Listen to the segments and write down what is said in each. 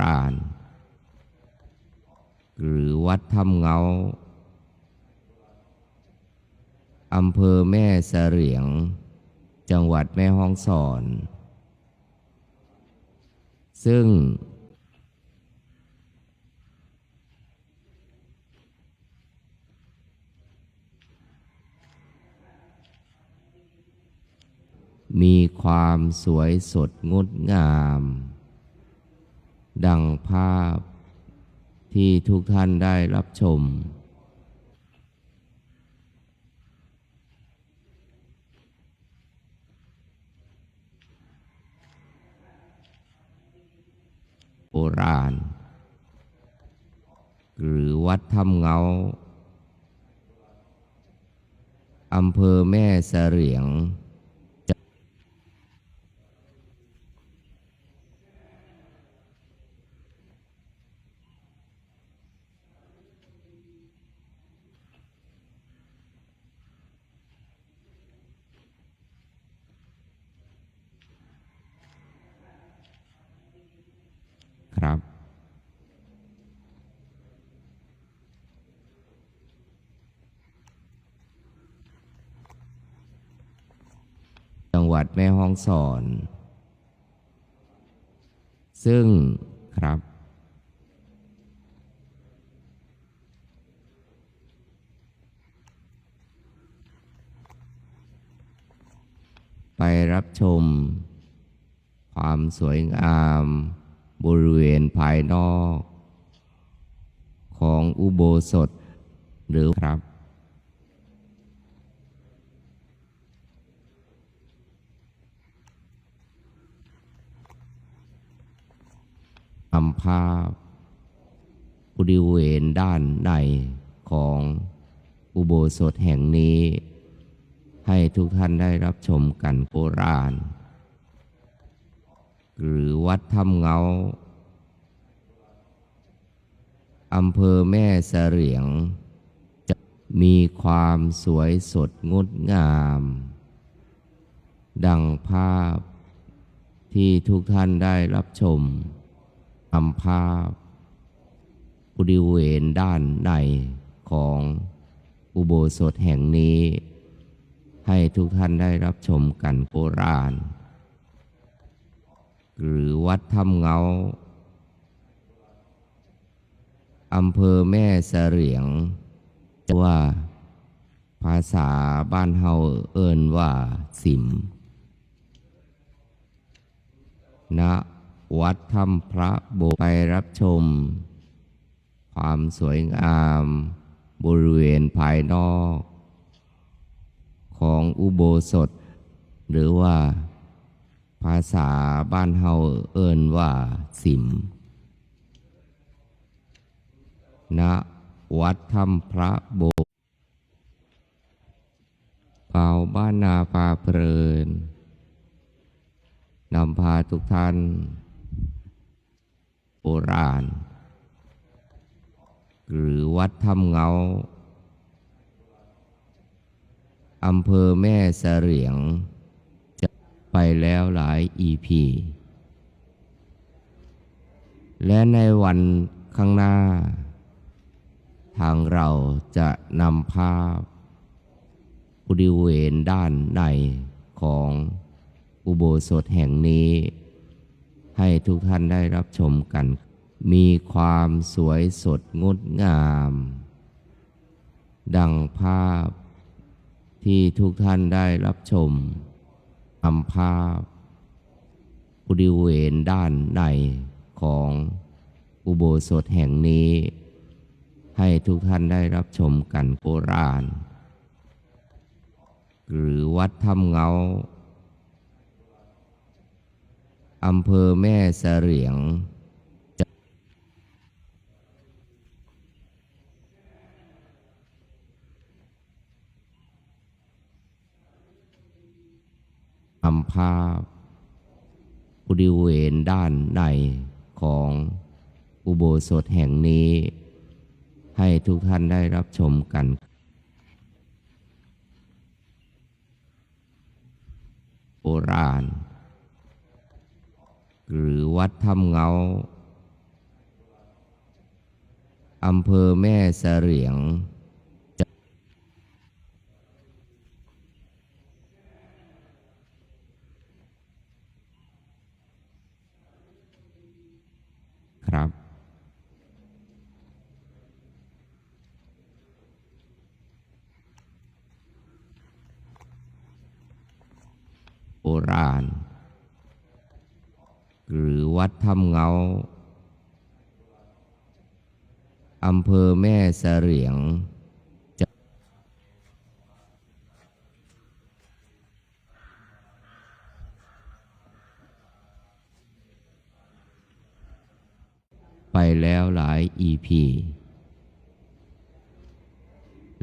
ราณ หรือวัดถ้ำเงา อำเภอแม่เสรียง จังหวัดแม่ฮ่องสอน ซึ่ง มีความสวยสดงดงาม ดังภาพที่ทุกท่านได้รับชม โบราณ หรือวัดถ้ำเงา อำเภอแม่เสรียง ครับ จังหวัดแม่ฮ่องสอน ซึ่งครับ ไปรับชม ความสวยงามบริเวณภายนอก ของอุโบสถหรือครับ ทำภาพบริเวณด้านในของอุโบสถแห่งนี้ ให้ทุกท่านได้รับชมกันโบราณ หรือวัดถ้ำเงาอำเภอแม่เสรียง จะมีความสวยสดงดงาม ดังภาพที่ทุกท่านได้รับชม ทำภาพบริเวณด้านในของอุโบสถแห่งนี้ ให้ทุกท่านได้รับชมกันโบราณ หรือวัดถ้ำเงาอำเภอแม่เสรียงจะว่าภาษาบ้านเฮาเอิ้นว่าสิมณ วัดถ้ำพระโบไปรับชม ความสวยงามบริเวณภายนอก ของอุโบสถ หรือว่าภาษาบ้านเฮาเอิ้นว่าสิมณวัดถ้ำพระโบเป่าบ้านนาปาเพลินนำพาทุกท่าน ราณ หรือวัดถ้ำเงา อำเภอแม่เสรียง จะไปแล้วหลายอีพีและในวันข้างหน้า ทางเราจะนำภาพบริเวณด้านในของอุโบสถแห่งนี้ ให้ทุกท่านได้รับชมกัน มีความสวยสดงดงาม ดังภาพที่ทุกท่านได้รับชมทำภาพบริเวณด้านในของอุโบสถแห่งนี้ ให้ทุกท่านได้รับชมกันโบราณ หรือวัดถ้ำเงา อำเภอแม่เสรียงจะทำภาพบริเวณด้านในของอุโบสถแห่งนี้ ให้ทุกท่านได้รับชมกันโบราณ หรือวัดถ้ำเงา อำเภอแม่เสรียง ถ้ำเงา อำเภอแม่เสรียงไปแล้วหลาย EP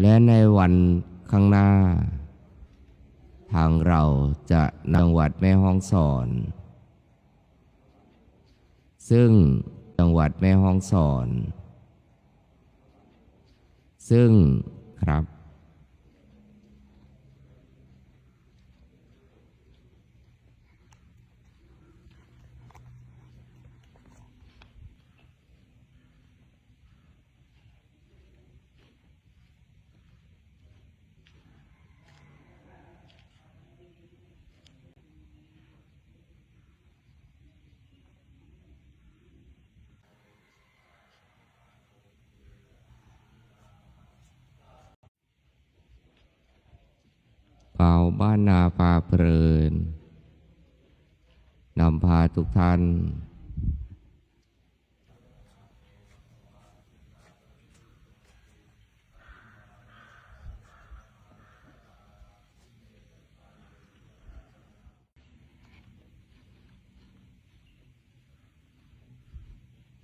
และในวันข้างหน้า ทางเราจะนจังหวัดแม่ฮ่องสอน ซึ่งจังหวัดแม่ฮ่องสอน ซึ่งครับ บ้านนาปาเพลินนำพาทุกท่าน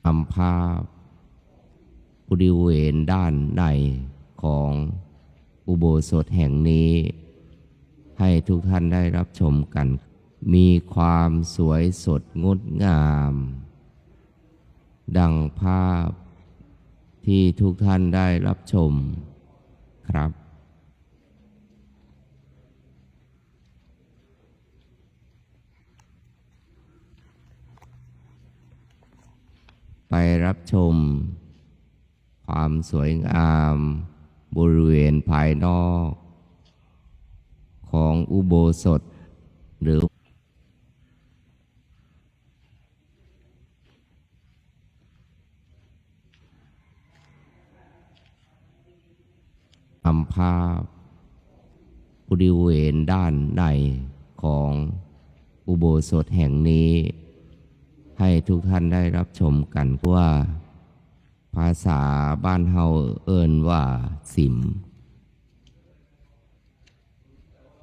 นำภาพบริเวณด้านในของอุโบสถแห่งนี้ ให้ทุกท่านได้รับชมกัน มีความสวยสดงดงาม ดังภาพที่ทุกท่านได้รับชมครับไปรับชม ความสวยงาม บริเวณภายนอก ของอุโบสถ หรือนำภาบริเวณด้านในของอุโบสถแห่งนี้ ให้ทุกท่านได้รับชมกันว่า ภาษาบ้านเฮาเอิ้นว่าสิม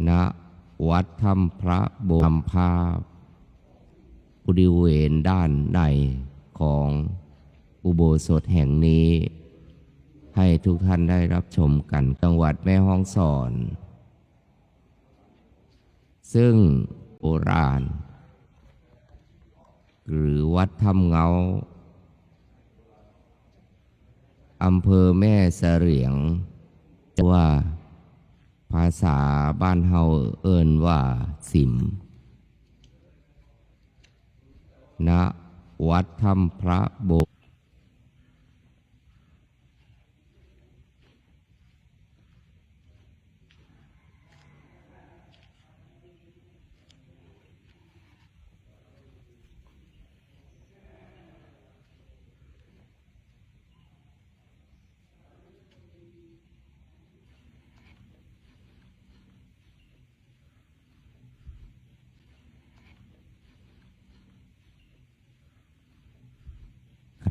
ณวัดถ้ำพระโบรมภาพบริเวณด้านในของอุโบสถแห่งนี้ ให้ทุกท่านได้รับชมกันจังหวัดแม่ฮ่องสอน ซึ่งโบราณ หรือวัดถ้ำเงาอำเภอแม่เสรียงจะว่า ภาษาบ้านเฮาเอิ้นว่าสิมณวัดถ้ำพระโบ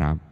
ครับ